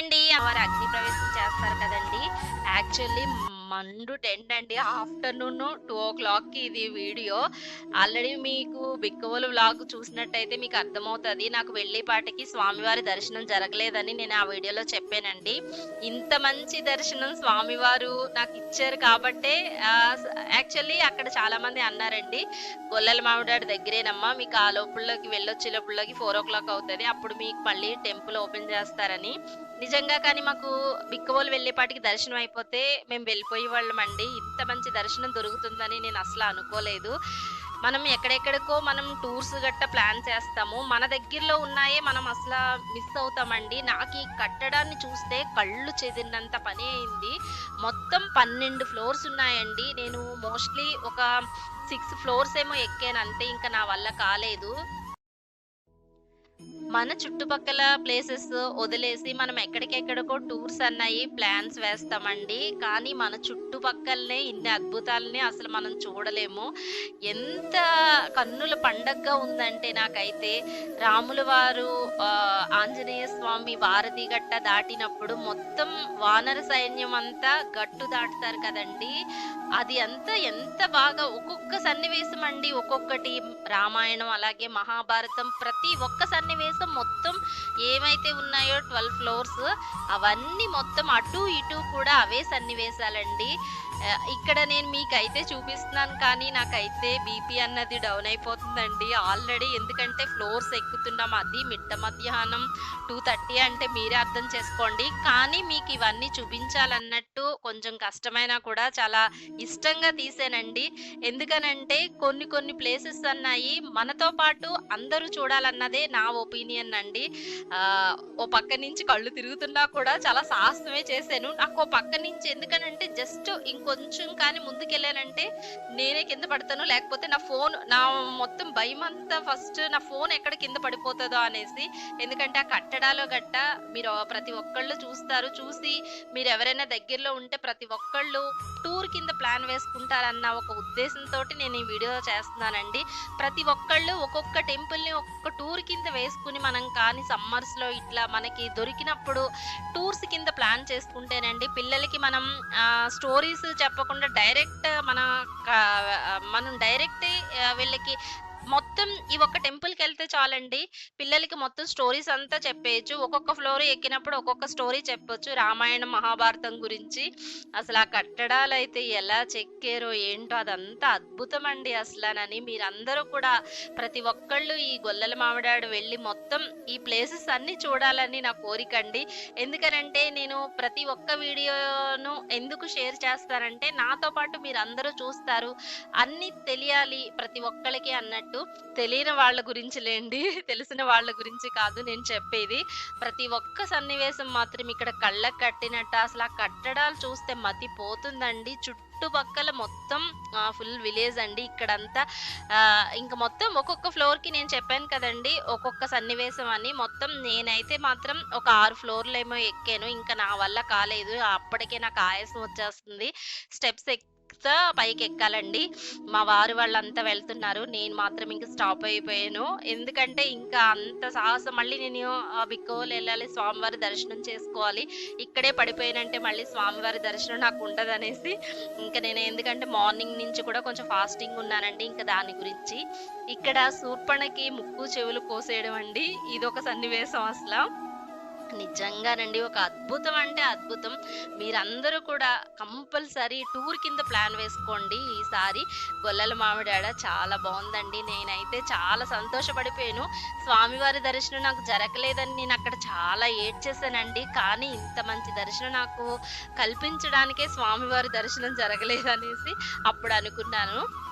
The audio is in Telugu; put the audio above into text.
వారు అగ్ని ప్రవేశం చేస్తారు కదండి. యాక్చువల్లీ మండు టెంట్ అండి. ఆఫ్టర్నూన్ టూ ఓ క్లాక్కి ఇది వీడియో. ఆల్రెడీ మీకు బిక్కవోలు వ్లాగ్ చూసినట్టయితే మీకు అర్థమవుతుంది. నాకు వెళ్ళేపాటికి స్వామివారి దర్శనం జరగలేదని నేను ఆ వీడియోలో చెప్పానండి. ఇంత మంచి దర్శనం స్వామివారు నాకు ఇచ్చారు కాబట్టే యాక్చువల్లీ అక్కడ చాలా మంది అన్నారండి గొల్లల మామిడాడు దగ్గరేనమ్మా మీకు ఆ లోపల్లోకి వెళ్ళొచ్చే లోపల్లోకి ఫోర్ ఓ క్లాక్ అవుతుంది అప్పుడు మీకు మళ్ళీ టెంపుల్ ఓపెన్ చేస్తారని. నిజంగా కానీ మాకు బిక్కవోలు వెళ్ళేపాటికి దర్శనం అయిపోతే మేము వెళ్ళిపోయి పోయేవాళ్ళమండి. ఇంత మంచి దర్శనం దొరుకుతుందని నేను అసలు అనుకోలేదు. మనం ఎక్కడెక్కడికో మనం టూర్స్ గట్ట ప్లాన్ చేస్తాము. మన దగ్గరలో ఉన్నాయే మనం అసలు మిస్ అవుతామండి. నాకు ఈ కట్టడాన్ని చూస్తే కళ్ళు చెదిరినంత పని అయింది. మొత్తం పన్నెండు ఫ్లోర్స్ ఉన్నాయండి. నేను మోస్ట్లీ ఒక సిక్స్ ఫ్లోర్స్ ఏమో ఎక్కాను. అంతే ఇంకా నా వల్ల కాలేదు. మన చుట్టుపక్కల ప్లేసెస్ వదిలేసి మనం ఎక్కడికెక్కడికో టూర్స్ అన్నాయి ప్లాన్స్ వేస్తామండి. కానీ మన చుట్టుపక్కలనే ఇన్ని అద్భుతాలని అసలు మనం చూడలేము. ఎంత కన్నుల పండగగా ఉందంటే నాకైతే రాముల వారు ఆంజనేయ స్వామి వారధి గట్ట దాటినప్పుడు మొత్తం వానర సైన్యం అంతా గట్టు దాటుతారు కదండి. అది అంతా ఎంత బాగా ఒక్కొక్క సన్నివేశం అండి ఒక్కొక్కటి రామాయణం అలాగే మహాభారతం ప్రతి ఒక్క సన్నివేశం మొత్తం ఏమైతే ఉన్నాయో ట్వెల్వ్ ఫ్లోర్స్ అవన్నీ మొత్తం అటు ఇటు కూడా అవే సన్నివేశాలండి. ఇక్కడ నేను మీకైతే చూపిస్తున్నాను కానీ నాకైతే బీపీ అన్నది డౌన్ అయిపోతుందండి. ఆల్రెడీ ఎందుకంటే ఫ్లోర్స్ ఎక్కుతున్నాం అది మిట్ట మధ్యాహ్నం టూ థర్టీ అంటే మీరే అర్థం చేసుకోండి. కానీ మీకు ఇవన్నీ చూపించాలన్నట్టు కొంచెం కష్టమైనా కూడా చాలా ఇష్టంగా తీసానండి. ఎందుకనంటే కొన్ని కొన్ని ప్లేసెస్ అన్నాయి మనతో పాటు అందరూ చూడాలన్నదే నా ఒపీనియన్. అండి. ఓ పక్క నుంచి కళ్ళు తిరుగుతున్నా కూడా చాలా సాహసమే చేశాను. నాకు ఓ పక్క నుంచి ఎందుకనంటే జస్ట్ ఇంకొంచెం కానీ ముందుకెళ్ళానంటే నేనే కింద పడతాను. లేకపోతే నా ఫోన్ నా మొత్తం భయం అంతా ఫస్ట్ నా ఫోన్ ఎక్కడ కింద పడిపోతుందో అనేసి. ఎందుకంటే ఆ కట్టడాలో గట్ట మీరు ప్రతి ఒక్కళ్ళు చూస్తారు. చూసి మీరు ఎవరైనా దగ్గరలో ఉంటే ప్రతి ఒక్కళ్ళు టూర్ కింద ప్లాన్ వేసుకుంటారన్న ఒక ఉద్దేశంతో నేను ఈ వీడియో చేస్తున్నానండి. ప్రతి ఒక్కళ్ళు ఒక్కొక్క టెంపుల్ని ఒక్కొక్క టూర్ కింద వేసుకుని మనం కానీ సమ్మర్స్లో ఇట్లా మనకి దొరికినప్పుడు టూర్స్ కింద ప్లాన్ చేసుకుంటేనండి పిల్లలకి మనం స్టోరీస్ చెప్పకుండా డైరెక్ట్ మన మనం డైరెక్ట్ వీళ్ళకి మొత్తం ఈ ఒక్క టెంపుల్కి వెళ్తే చాలండి. పిల్లలకి మొత్తం స్టోరీస్ అంతా చెప్పేయచ్చు. ఒక్కొక్క ఫ్లోర్ ఎక్కినప్పుడు ఒక్కొక్క స్టోరీ చెప్పొచ్చు. రామాయణం మహాభారతం గురించి. అసలు ఆ కట్టడాలు అయితే ఎలా చెక్కారో ఏంటో అదంతా అద్భుతం అండి అసలనని. మీరందరూ కూడా ప్రతి ఒక్కళ్ళు ఈ గొల్లల మామిడాడు వెళ్ళి మొత్తం ఈ ప్లేసెస్ అన్ని చూడాలని నా కోరిక అండి. ఎందుకనంటే నేను ప్రతి ఒక్క వీడియోను ఎందుకు షేర్ చేస్తానంటే నాతో పాటు మీరందరూ చూస్తారు. అన్ని తెలియాలి ప్రతి ఒక్కళ్ళకి అన్నట్టు. తెలియని వాళ్ళ గురించి లేండి తెలిసిన వాళ్ళ గురించి కాదు నేను చెప్పేది. ప్రతి ఒక్క సన్నివేశం మాత్రం ఇక్కడ కళ్ళకు కట్టినట్టు. అసలు ఆ కట్టడాలు చూస్తే మతి పోతుందండి. చుట్టుపక్కల మొత్తం ఫుల్ విలేజ్ అండి. ఇక్కడంతా ఇంకా మొత్తం ఒక్కొక్క ఫ్లోర్కి నేను చెప్పాను కదండి ఒక్కొక్క సన్నివేశం అని. మొత్తం నేనైతే మాత్రం ఒక ఆరు ఫ్లోర్లు ఏమో ఎక్కాను. ఇంకా నా వల్ల కాలేదు. అప్పటికే నాకు ఆయాసం వచ్చేస్తుంది. స్టెప్స్ ఎక్కితే పైకి ఎక్కాలండి. మా వారు వాళ్ళంతా వెళ్తున్నారు. నేను మాత్రం ఇంకా స్టాప్ అయిపోయాను. ఎందుకంటే ఇంకా అంత సాహసం. మళ్ళీ నేను బిక్కోలు వెళ్ళాలి స్వామివారి దర్శనం చేసుకోవాలి. ఇక్కడే పడిపోయానంటే మళ్ళీ స్వామివారి దర్శనం నాకు ఉండదు అనేసి ఇంకా నేను ఎందుకంటే మార్నింగ్ నుంచి కూడా కొంచెం ఫాస్టింగ్ ఉన్నానండి ఇంకా దాని గురించి. ఇక్కడ సూర్పణకి ముక్కు చెవులు కోసేయడం అండి. ఇదొక సన్నివేశం అసలు. నిజంగానండి. ఒక అద్భుతం అంటే అద్భుతం. మీరందరూ కూడా కంపల్సరీ టూర్ కింద ప్లాన్ వేసుకోండి. ఈసారి గొల్లల మామిడాడ చాలా బాగుందండి. నేనైతే చాలా సంతోషపడిపోయాను. స్వామివారి దర్శనం నాకు జరగలేదని నేను అక్కడ చాలా ఏడ్చేసానండి కానీ ఇంత మంచి దర్శనం నాకు కల్పించడానికే స్వామివారి దర్శనం జరగలేదనేసి అప్పుడు అనుకున్నాను.